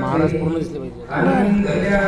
महाराज पूर्ण दिसले पाहिजे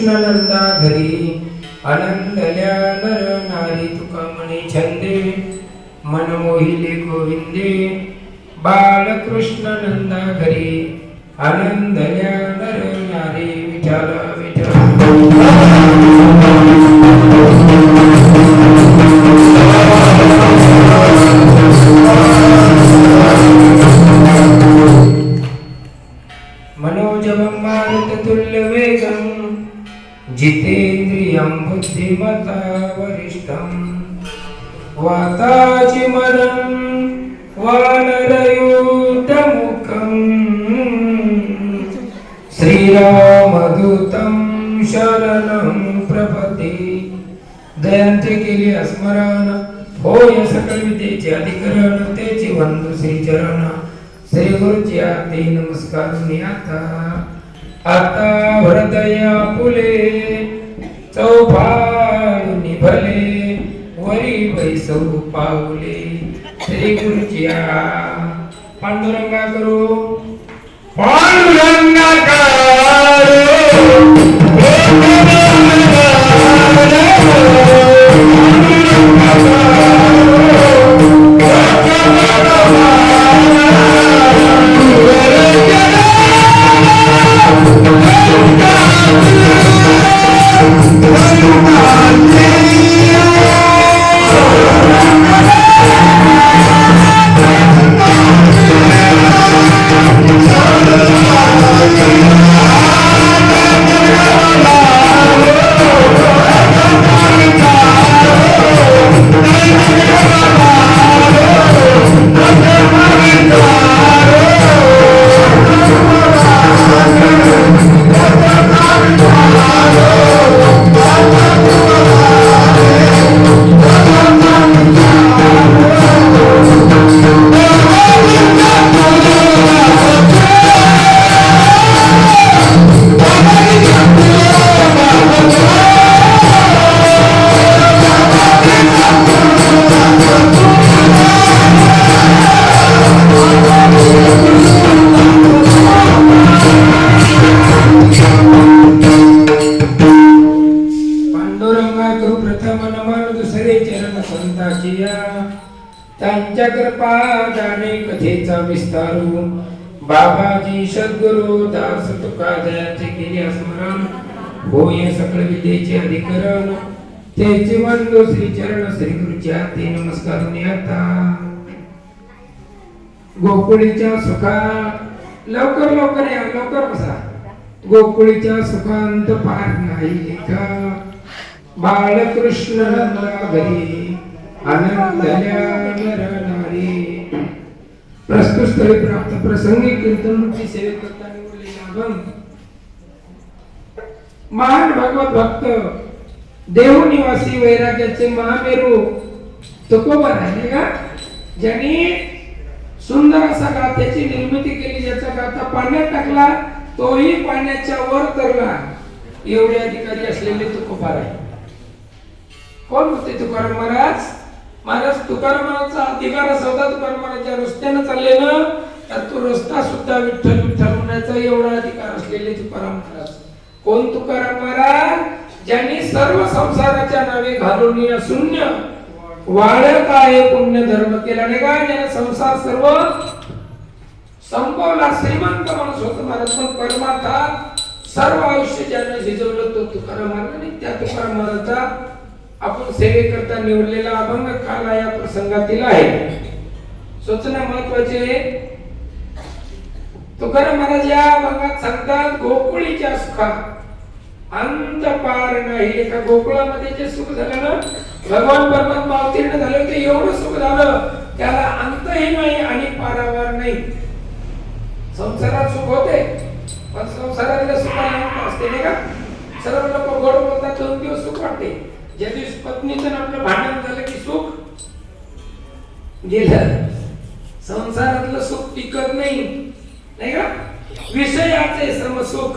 बाळकृष्ण नंदा घरी आनंदल्या नर नारी तुका म्हणे छंदे मन मोहिले गोविंदे बाळकृष्ण नंदा घरी आनंदल्या नर नारी विठाला विठ्ठला। मनोजवं मारुततुल्यवेगं जितेन्द्रियं बुद्धिमता वरिष्ठं। वाताचिमरं वानरयूतमुखम् श्रीरामदूतं शरणं प्रपदे दयांते केले स्मरण होय सकल विद्येचे अधिकरण तेचे वंदू श्रीचरण। श्री गुरुची आरती नमस्कार मी आता आता हृदय फुले चौफाळून भले वरी बैसौ पाऊले. श्री गुरुजिया पांडुरंगा करू. पांडुरंगा पांडुरंगा तुका केले स्मरण होय सकळ विद्येचे अधिकरण. तेचे वंदो श्री चरण श्री गुरुच्या ते नमस्कार आता गोकुळीच्या सुखा लवकर लवकर या लवकर बसा. गोकुळीच्या सुखांत पार नाही का बाळकृष्ण घरी आनंदल्या प्रस्तुत स्थळी प्राप्त प्रसंगी कीर्तनरूपी सेवेकरता निवडलेला अभंग महान भगवत भक्त देहनिवासी वैराग्याचे महामेरू तुकोबर आहे का? ज्यांनी सुंदर असा गाथ्याची निर्मिती केली ज्याचा गाथा पाण्यात टाकला तोही पाण्याच्या वर तरला. एवढे अधिकारी असलेले तुकोबार आहे. कोण होते तुकाराम महाराज? महाराज तुकाराम महाराजचा अधिकार असा होता तुकाराम महाराजच्या रस्त्यानं चालले ना तर तो रस्ता सुद्धा विठ्ठल विठ्ठल होण्याचा एवढा अधिकार असलेले तुकाराम महाराज. कोण तुकाराम महाराज? ज्यांनी सर्व संसाराच्या नावे घालून शून्य वाळ काय पुण्य धर्म केला नाही का? ज्याने संसार सर्व संपवला श्रीमंत माणूस होतो महाराज. पण परमार्थात सर्व आयुष्य ज्यांना झिजवलं तो तुकाराम महाराजांनी त्या तुकाराम महाराजांचा आपण सेवेकरता निवडलेला अभंग काला या प्रसंगातील आहे. सूचना महत्वाची आहे. तुकाराम महाराज या भागात सांगतात गोकुळीच्या सुखा अंत पार नाही. एका गोकुळामध्ये जे सुख झालं ना भगवान परमात्मा अवतीर्ण झाले होते एवढं सुख झालं. त्याला अंतही नाही आणि पारावार नाही. संसारात सुख होते पण संसारातल्या सुखाला अंत असते नाही का? सर्व लोक गोड बोलतात दोन दिवस सुख वाटते. ज्या दिवस पत्नीचं आपलं भांडण झालं की सुख म्हणजे गेलं संसारातलं सुख टिकत नाही. नाही का? विषयाचे समसुख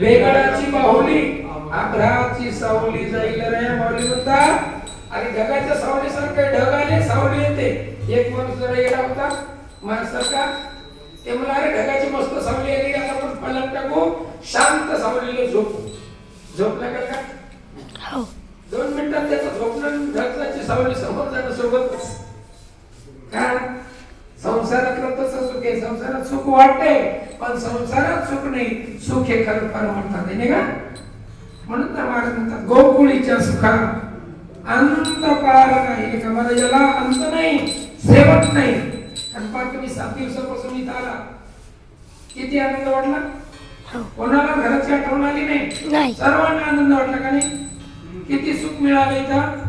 वेगळाची बाहुली आग्रहाची सावली जाईल रे माऊली म्हणतात आणि ढगाच्या सावलीसारखे ढग आले सावली येते. एक माणूस जरा गेला होता माझ्यासारखा ते मला अरे ढगाची मस्त सावली आली आता आपण पलंग टाकू शांत सावलीला झोपू. झोपला का का? दोन मिनिटात त्याचं झोपणं ढगाची सावली समोर जाणं सोबत कारण संसारातलं तसं सुख आहे संसारात सुख वाटते पण संसारात सुख नाही. सुख हे खरं म्हणतात नाही का? म्हणून तर महाराज म्हणतात गोकुळीच्या सुखा. अंत पार नाही. का मला याला अंत नाही शेवट नाही. कारण पार तुम्ही सात दिवसापासून इथं आला. किती आनंद वाटला? कोणाला घराची आठवण आली नाही. सर्वांना आनंद वाटला का नाही? किती सुख मिळालं इथं?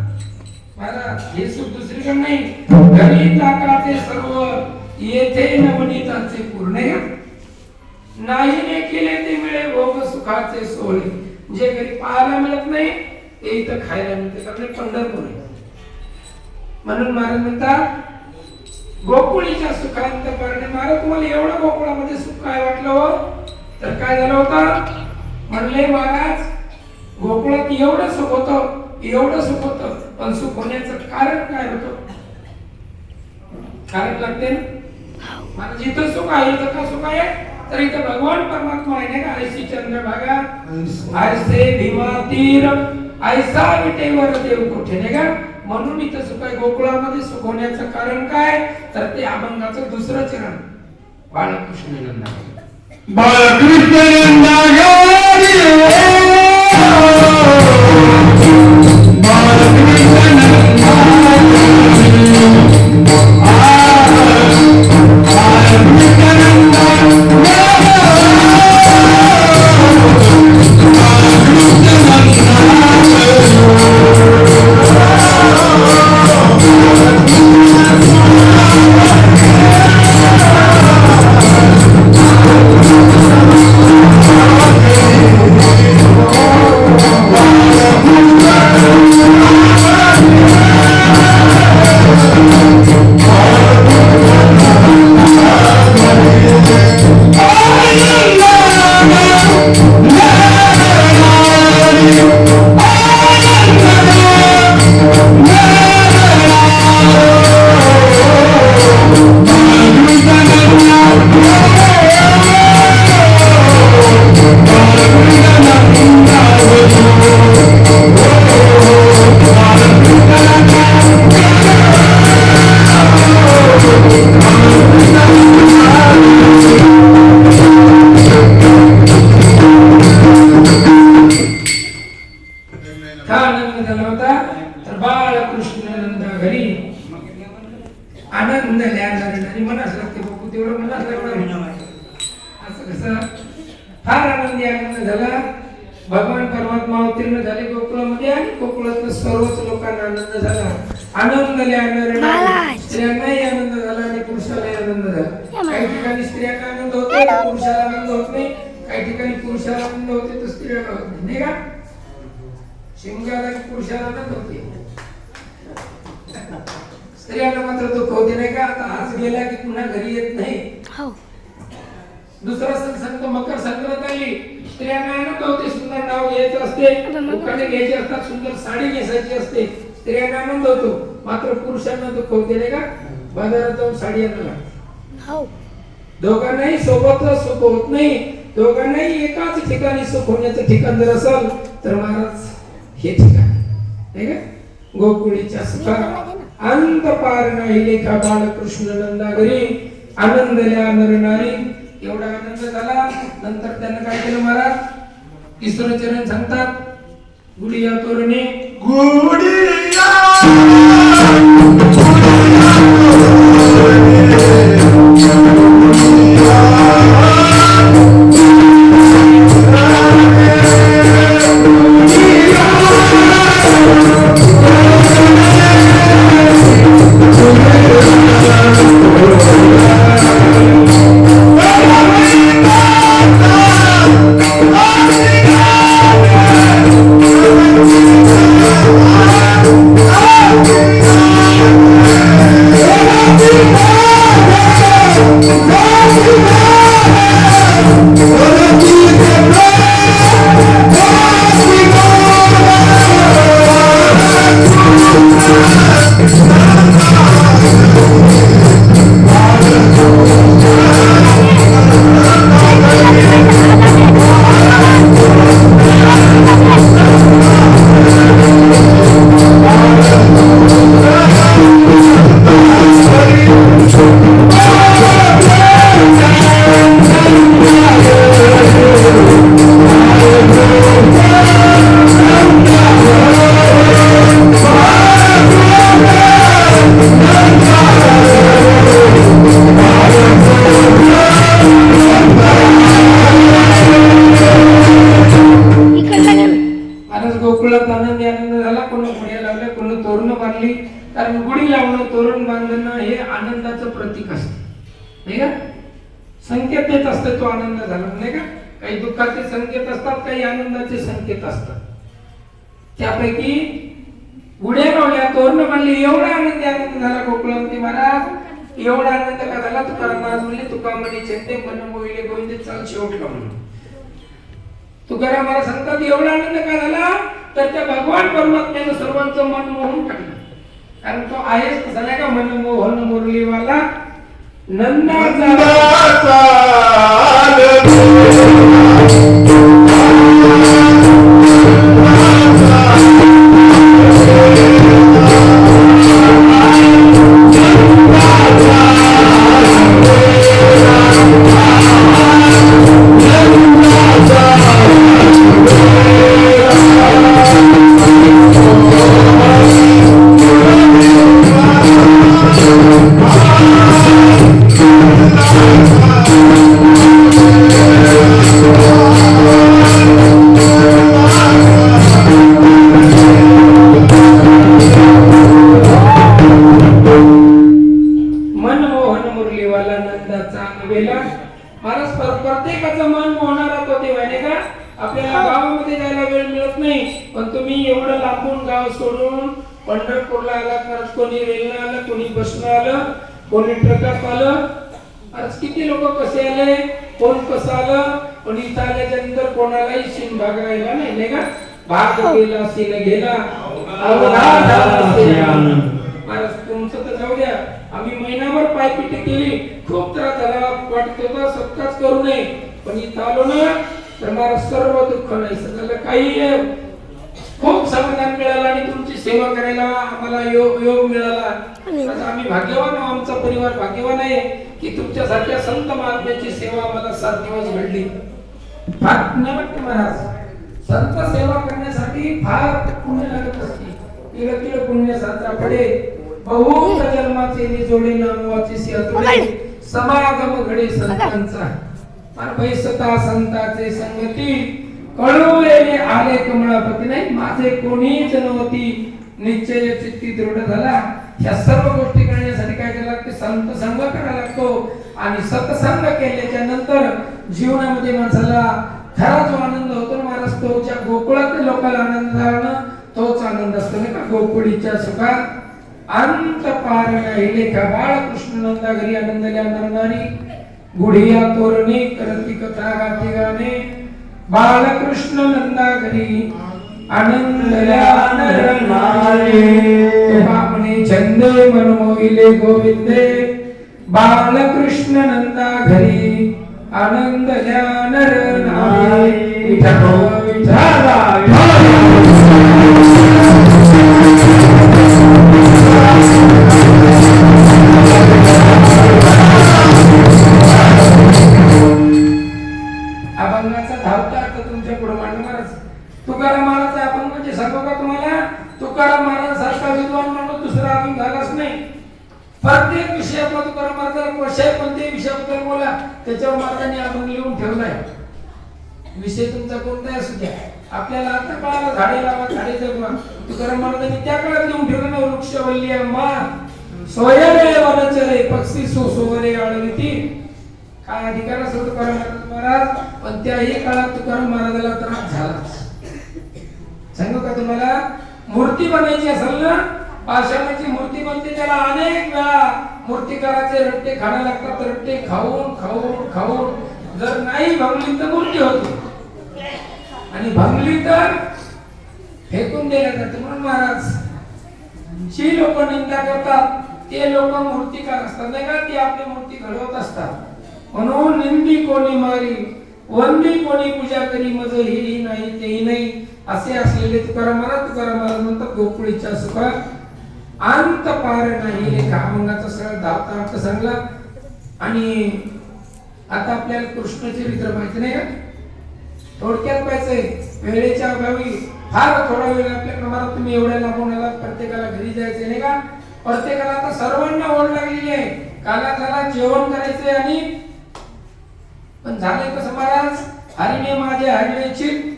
महाराज हे सुख दुसरीकडे नाही. घरी टाकाचे सर्व येथे नवनीताचे पूर्ण नाही ने केले ते मिळे भोग सुखाचे सोहळे जे घरी पाहायला मिळत नाही ते इथं खायला मिळते. कारण पंढरपूर आहे. म्हणून महाराज म्हणतात गोकुळीच्या सुखांत करणे. महाराज तुम्हाला एवढं गोकुळामध्ये सुख काय वाटलं हो? तर काय झालं होतं? म्हणले महाराज गोकुळात एवढं सुख होतं एवढं सुख होतं पण सुख होण्याचं कारण काय होतं? कारण लागते ना? मला जिथं सुख आहे इथं का सुख आहे. तर इथं भगवान परमात्मा आहे नाही का? ऐशी चंद्रभागा ऐसे भीमा तीर. ऐसा विटेवर देव कुठे नाही का? म्हणून इथं सुख आहे. गोकुळामध्ये सुख होण्याचं कारण काय? तर ते अभंगाचं दुसरं चरण. बाळकृष्ण नंदा बाळकृष्ण नंदा आनंद झाला. काही ठिकाणी स्त्रियांना आनंद होतो पुरुषाला आनंद होत नाही. काही ठिकाणी पुरुषाला आनंद होते तर स्त्रियांना होत नाही. नाही का? शिमग्याला की पुरुषाला आनंद होते. स्त्रियांना मात्र दुःख होते नाही का? आता आज गेला की पुन्हा घरी येत नाही. हो. दुसरा सण संत मकर संक्रांत आली स्त्रियांना आनंद होते सुंदर नाव घ्यायचं असते. दुकाने घ्यायची असतात सुंदर साडी नेसायची असते. स्त्रियांना आनंद होतो मात्र पुरुषांना दुःख होते नाही का? बाजारात जाऊन साडी आणायला दोघांनाही सोबतच सुख होत नाही. दोघांनाही एकाच ठिकाणी सुख होण्याचं ठिकाण जर असेल तर महाराज हे ठिकाण नाही का? गोकुळीच्या सुखा अंत पार नाही. लेखा बाळकृष्ण नंदा घरी आनंदल्या नरनारी. एवढा आनंद झाला नंतर त्यानं काय केलं महाराज? तिसरं चरण सांगतात गुडिया तोरणे. गुडिया असतात काही आनंदाचे संकेत असतात. त्यापैकी गुढे लावल्या तोरण बांधली एवढा आनंदी आनंद झाला गोकुळामध्ये महाराज. एवढा आनंद का झाला? तुकाराम महाराज म्हणले तुका म्हणे चेते मन मोहिले गोविंद चाल शेवटला म्हणून. तुकाराम मला सांगतात एवढा आनंद का झाला? तर त्या भगवान परमात्म्यानं सर्वांचं मन मोहून टाकलं. कारण तो आहेच झाला नाही का? मन मोहन मुरलीवाला नंदाचा प्रत्येकाचं मन मोहणारा तो देव आहे नाही का? आपल्याला गावामध्ये जायला वेळ मिळत नाही पण तुम्ही एवढं लांबून गाव सोडून पंढरपूरला आलात महाराज कोणी रेल्वे आलं कोणी बसनं आलं कोणी ट्रकात आलं. आज किती लोक कसे आले कोण कसं आलं पण इथं आल्याच्यानंतर कोणालाही शिन भाग राहिला नाही नाही का? भाग गेला शिन गेला. झाला शिन. महाराज तुमचं तर जाऊ द्या. आम्ही महिनाभर पायपिटी केली. खूप त्रास झाला. वाटत होता सत्ताच करू नये. पण इथं आलो ना तर मला सर्व दुःख नाही. सगळं काही खूप समाधान मिळालं आणि तुमची सेवा करायला आम्हाला योग योग मिळाला. आम्ही भाग्यवान आमचा परिवार भाग्यवान आहे की तुमच्यासारख्या संत महात्म्याची सेवा आम्हाला सात दिवस घडली. फार पुण्य वाटते महाराज. संत सेवा करण्यासाठी फार पुण्य लागत असते. तिळ तिळ पुण्य साजरा पडे. बहुत जन्माचे निजोडे नामवाचे समागम घडे संतांचा. मानवै सता संताचे संगती. कळवलेले आले कमळापती नाही माझे कोणीच नव्हती निश्चय चित्ती दृढ झाला. ह्या सर्व गोष्टी करण्यासाठी काय करायला लागते? संत संग करायला लागतो. आणि सतसंग केल्याच्यानंतर जीवनामध्ये माणसाला खरा जो आनंद होतो महाराज तो ज्या लोकांना आनंद झाला. तोच आनंद असतो नाही का? गोकुळीच्या सुखात. अंत पार राहिले का बाळकृष्ण नंदा घरी आनंद गुढिया तोरणे करती कथा गाती गाणे. बालकृष्ण नंदा घरी आनंदल्या नरनारी छंदे मनमोहिले गोविंदे. बालकृष्ण नंदा घरी तुकाराम महाराजांसारखा विद्वान माणूस दुसरा अजून झालाच नाही. प्रत्येक विषयामध्ये तुकाराम महाराजांना कशा कोणत्याही विषयाबद्दल बोला त्याच्यावर महाराजांनी अजून लिहून ठेवलाय. विषय तुमचा कोणताही असू द्या. आपल्याला आता काळाला झाडे लावा झाडे जगवा. तुकाराम महाराजांनी त्या काळात लिहून ठेवलं ना वृक्ष वल्ली अम्मा सोयावे वनचरे पक्षी सोसोवरे अळविती काय अधिकार असतो तुकाराम महाराज? पण त्याही काळात तुकाराम महाराजाला त्रास झाला सांगू का तुम्हाला? मूर्ती बनायची असेल ना पाषाणाची मूर्ती बनते त्याला अनेक वेळा मूर्तिकाराचे रट्टे खाणे लागतात रट्टे खाऊन खाऊन खाऊन. जर नाही भंगली तर मूर्ती होती. आणि भंगली तर फेकून दिल्या जाते म्हणून महाराज. जी लोक निंदा करतात ते लोक मूर्तिकार असतात. नाही का? ते आपली मूर्ती घडवत असतात. म्हणून निंदी कोणी मारी वंदी कोणी पूजा करी मज हेही नाही तेही नाही. असे असलेले तुकारामाला तुकारामाला तुकाराम म्हणतात गोकुळीच्या सुखा अंत पार नाही. लेखा अभंगाचा सरळ धावता अर्थ सांगला. आणि आता आपल्याला कृष्णचरित्र माहिती नाही का? थोडक्यात पाहिजे वेळेच्या अभावी फार थोडा वेळ आपल्याकडे मला तुम्ही एवढ्या लांबून आलात प्रत्येकाला घरी जायचे नाही का? प्रत्येकाला आता सर्वांना ओढ लागलेली आहे. काला काला जेवण करायचंय आणि पण झालंय कसं महाराज? हरिणे माझे हरिणेची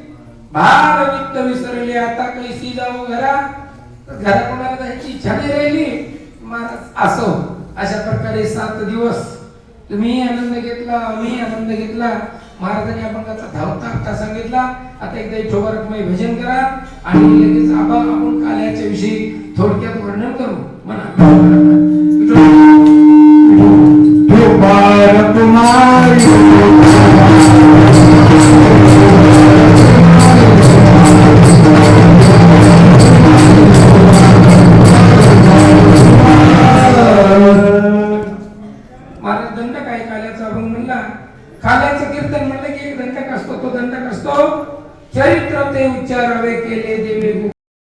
फार वित्त विसरले आता कैसी जाऊ घरा? घरा कोणाला जायची इच्छा नाही राहिली. महाराज असो. अशा प्रकारे सात दिवस तुम्ही आनंद घेतला मी आनंद घेतला. महाराजांनी अभंगाचा धावता अर्थ सांगितला. आता एकदा विठोबारकमय भजन करा आणि लगेच आबा आपण काल्याच्या विषयी थोडक्यात वर्णन करू. म्हणा.